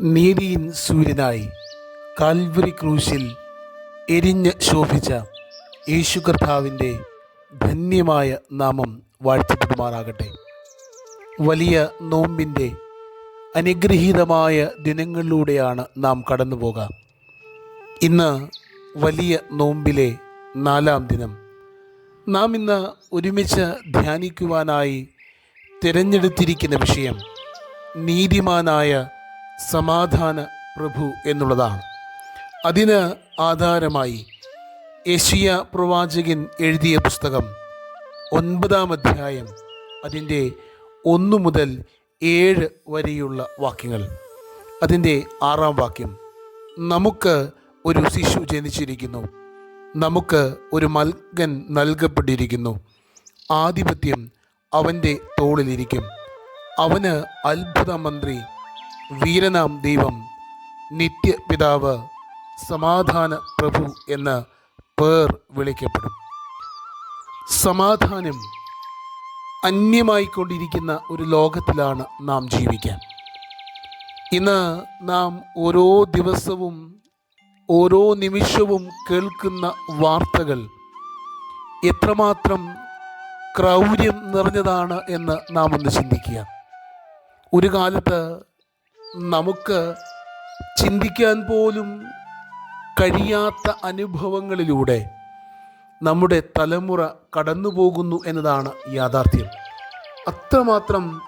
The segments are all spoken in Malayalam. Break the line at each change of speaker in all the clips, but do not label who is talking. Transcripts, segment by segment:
നീതിയിൻ സൂര്യനായി കാൽവരി ക്രൂശിൽ എരിഞ്ഞ് ശോഭിച്ച യേശു കർത്താവിന്റെ ധന്യമായ നാമം വാഴ്ത്തപ്പെടുമാറാകട്ടെ. വലിയ നോമ്പിന്റെ അനുഗ്രഹീതമായ ദിനങ്ങളിലൂടെയാണ് നാം കടന്നു പോകാം ഇന്ന് വലിയ നോമ്പിലെ നാലാം ദിനം. നാം ഇന്ന് ഒരുമിച്ച് ധ്യാനിക്കുവാനായി തിരഞ്ഞെടുത്തിരിക്കുന്ന വിഷയം നീതിമാനായ സമാധാന പ്രഭു എന്നുള്ളതാണ്. അതിന് ആധാരമായി യശിയ പ്രവാചകൻ എഴുതിയ പുസ്തകം ഒൻപതാം അധ്യായം അതിന്റെ ഒന്ന് മുതൽ ഏഴ് വരെയുള്ള വാക്യങ്ങൾ. അതിന്റെ ആറാം വാക്യം നമുക്ക് ഒരു ശിശു ജനിച്ചിരിക്കുന്നു. നമുക്ക് ഒരു മൽകൻ നൽകപ്പെട്ടിരിക്കുന്നു. ആധിപത്യം അവന്റെ തോളിലിരിക്കും. അവന് അത്ഭുത മന്ത്രി വീരനാം ദൈവം നിത്യപിതാവ് സമാധാന പ്രഭു എന്ന് പേർ വിളിക്കപ്പെടും. സമാധാനം അന്യമായിക്കൊണ്ടിരിക്കുന്ന ഒരു ലോകത്തിലാണ് നാം ജീവിക്കാൻ. ഇന്ന് നാം ഓരോ ദിവസവും ഓരോ നിമിഷവും കേൾക്കുന്ന വാർത്തകൾ എത്രമാത്രം ക്രൗര്യം നിറഞ്ഞതാണ് എന്ന് നാം ഒന്ന് ചിന്തിക്കുക. ഒരു കാലത്ത് നമുക്ക് ചിന്തിക്കാൻ പോലും കഴിയാത്ത അനുഭവങ്ങളിലൂടെ നമ്മുടെ തലമുറ കടന്നു പോകുന്നു എന്നതാണ് യാഥാർത്ഥ്യം. അത്രമാത്രം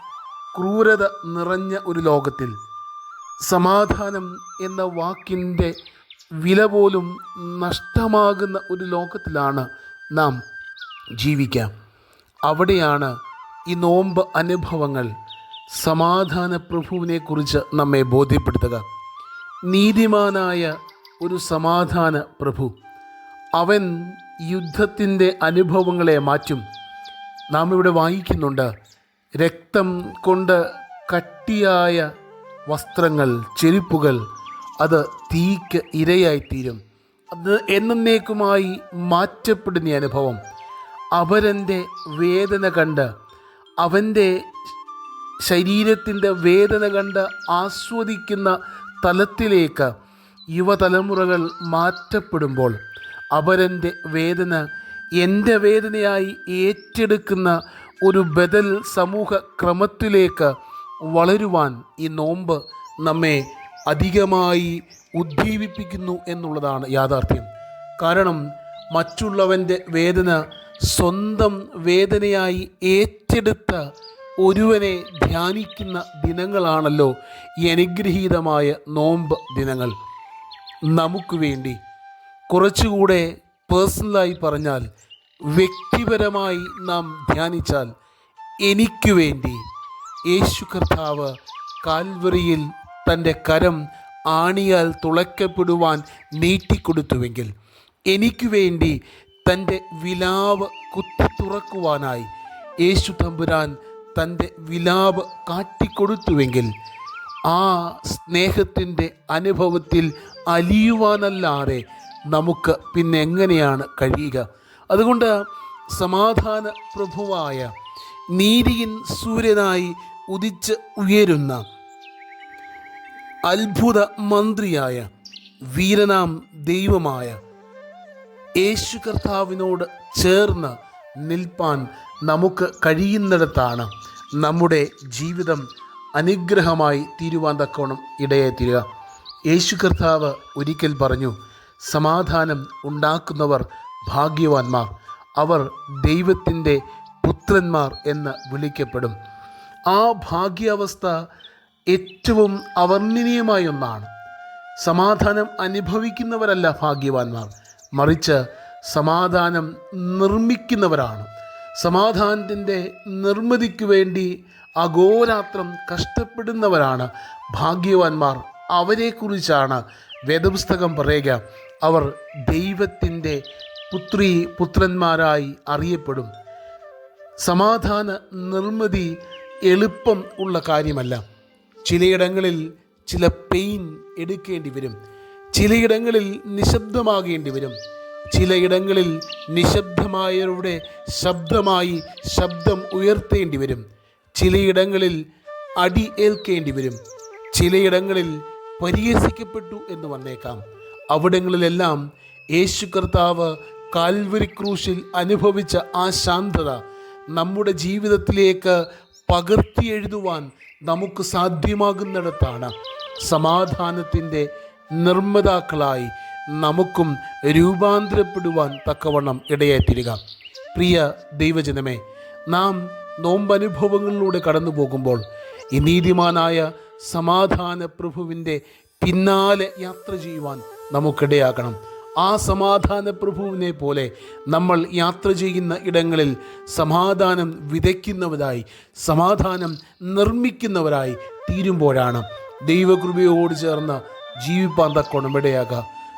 ക്രൂരത നിറഞ്ഞ ഒരു ലോകത്തിൽ സമാധാനം എന്ന വാക്കിന്റെ വില പോലും നഷ്ടമാകുന്ന ഒരു ലോകത്തിലാണ് നാം ജീവിക്കാം. അവിടെയാണ് ഈ നോമ്പ് അനുഭവങ്ങൾ സമാധാന പ്രഭുവിനെക്കുറിച്ച് നമ്മെ ബോധ്യപ്പെടുത്തുക. നീതിമാനായ ഒരു സമാധാന പ്രഭു അവൻ യുദ്ധത്തിന്റെ അനുഭവങ്ങളെ മാറ്റും. നാം ഇവിടെ വായിക്കുന്നുണ്ട് രക്തം കൊണ്ട് കട്ടിയായ വസ്ത്രങ്ങൾ ചെരുപ്പുകൾ അത് തീക്ക് ഇരയായിത്തീരും. അത് എന്നേക്കുമായി മാറ്റപ്പെടുന്ന അനുഭവം. അവരന്റെ വേദന കണ്ട് അവന്റെ ശരീരത്തിന്റെ വേദന കണ്ട് ആസ്വദിക്കുന്ന തലത്തിലേക്ക് യുവതലമുറകൾ മാറ്റപ്പെടുമ്പോൾ അവരന്റെ വേദന എന്റെ വേദനയായി ഏറ്റെടുക്കുന്ന ഒരു ബദൽ സമൂഹ ക്രമത്തിലേക്ക് വളരുവാൻ ഈ നോമ്പ് നമ്മെ അധികമായി ഉദ്ദീപിപ്പിക്കുന്നു എന്നുള്ളതാണ് യാഥാർത്ഥ്യം. കാരണം മറ്റുള്ളവന്റെ വേദന സ്വന്തം വേദനയായി ഏറ്റെടുത്ത ഒരുവനെ ധ്യാനിക്കുന്ന ദിനങ്ങളാണല്ലോ ഈ അനുഗ്രഹീതമായ നോമ്പ് ദിനങ്ങൾ. നമുക്ക് വേണ്ടി കുറച്ചുകൂടെ പേഴ്സണലായി പറഞ്ഞാൽ വ്യക്തിപരമായി നാം ധ്യാനിച്ചാൽ എനിക്ക് വേണ്ടി യേശു കർത്താവ് കാൽവറിയിൽ തന്റെ കരം ആണിയാൽ തുളയ്ക്കപ്പെടുവാൻ നീട്ടിക്കൊടുത്തുവെങ്കിൽ എനിക്ക് വേണ്ടി തന്റെ വിലാവ് കുത്തി തുറക്കുവാനായി യേശു തമ്പുരാൻ തന്റെ വിലാപ് കാട്ടിക്കൊടുത്തുവെങ്കിൽ ആ സ്നേഹത്തിന്റെ അനുഭവത്തിൽ അലിയുവാനല്ലാതെ നമുക്ക് പിന്നെ എങ്ങനെയാണ് കഴിയുക? അതുകൊണ്ട് സമാധാന പ്രഭുവായ നീതിയിൻ സൂര്യനായി ഉദിച്ച് ഉയരുന്ന അത്ഭുത മന്ത്രിയായ വീരനാം ദൈവമായ യേശു കർത്താവിനോട് ചേർന്ന് നിൽപ്പാൻ നമുക്ക് കഴിയുന്നിടത്താണ്. നമ്മുടെ ജീവിതം അനുഗ്രഹമായി തീരുവാൻ തക്കോണം ഇടയെ തീരുക. യേശു കർത്താവ് ഒരിക്കൽ പറഞ്ഞു സമാധാനം ഉണ്ടാക്കുന്നവർ ഭാഗ്യവാന്മാർ. അവർ ദൈവത്തിന്റെ പുത്രന്മാർ എന്ന് വിളിക്കപ്പെടും. ആ ഭാഗ്യാവസ്ഥ ഏറ്റവും അവർണനീയമായ ഒന്നാണ്. സമാധാനം അനുഭവിക്കുന്നവരല്ല ഭാഗ്യവാന്മാർ. മറിച്ച് സമാധാനം നിർമ്മിക്കുന്നവരാണ്. സമാധാനത്തിന്റെ നിർമ്മിതിക്ക് വേണ്ടി അഘോരാത്രം കഷ്ടപ്പെടുന്നവരാണ്. ഭാഗ്യവാന്മാർ അവരെക്കുറിച്ചാണ് വേദപുസ്തകം പറയുക. അവർ ദൈവത്തിന്റെ പുത്രി പുത്രന്മാരായി അറിയപ്പെടും. സമാധാന നിർമ്മിതി എളുപ്പം ഉള്ള കാര്യമല്ല. ചിലയിടങ്ങളിൽ ചില പെയിൻ എടുക്കേണ്ടി വരും. ചിലയിടങ്ങളിൽ നിശബ്ദമാകേണ്ടി വരും. ചിലയിടങ്ങളിൽ നിശബ്ദമായവരുടെ ശബ്ദമായി ശബ്ദം ഉയർത്തേണ്ടി വരും. ചിലയിടങ്ങളിൽ അടി ഏൽക്കേണ്ടി വരും. ചിലയിടങ്ങളിൽ പരിഹസിക്കപ്പെട്ടു എന്ന് വന്നേക്കാം. അവിടങ്ങളിലെല്ലാം യേശു കർത്താവ് കാൽവരി ക്രൂശിൽ അനുഭവിച്ച ആ ശാന്തത നമ്മുടെ ജീവിതത്തിലേക്ക് പകർത്തി എഴുതുവാൻ നമുക്ക് സാധ്യമാകുന്നിടത്താണ്. സമാധാനത്തിന്റെ നിർമ്മിതാക്കളായി നമുക്കും രൂപാന്തരപ്പെടുവാൻ തക്കവണ്ണം ഇടയായിത്തീരുക പ്രിയ ദൈവജനമേ നാം നോമ്പനുഭവങ്ങളിലൂടെ കടന്നു പോകുമ്പോൾ ഈ നീതിമാനായ സമാധാന പ്രഭുവിന്റെ പിന്നാലെ യാത്ര ചെയ്യുവാൻ നമുക്കിടയാകണം. ആ സമാധാന പ്രഭുവിനെ പോലെ നമ്മൾ യാത്ര ചെയ്യുന്ന ഇടങ്ങളിൽ സമാധാനം വിതയ്ക്കുന്നവരായി സമാധാനം നിർമ്മിക്കുന്നവരായി തീരുമ്പോഴാണ് ദൈവകൃപയോട് ചേർന്ന് ജീവിപ്പാൻ തക്കോണം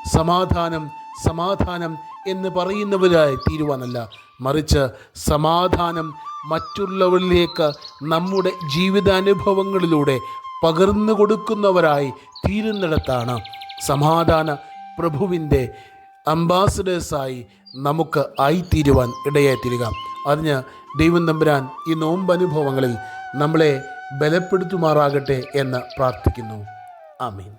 സമാധാനം സമാധാനം എന്ന് പറയുന്നവരായി തീരുവാനല്ല. മറിച്ച് സമാധാനം മറ്റുള്ളവരിലേക്ക് നമ്മുടെ ജീവിതാനുഭവങ്ങളിലൂടെ പകർന്നു കൊടുക്കുന്നവരായി തീരുന്നിടത്താണ്. സമാധാന പ്രഭുവിന്റെ അംബാസഡേഴ്സായി നമുക്ക് ആയിത്തീരുവാൻ ഇടയായിത്തീരുക. അതിന് ദൈവം തമ്പുരാൻ ഈ നോമ്പനുഭവങ്ങളിൽ നമ്മളെ ബലപ്പെടുത്തുമാറാകട്ടെ എന്ന് പ്രാർത്ഥിക്കുന്നു. ആമീൻ.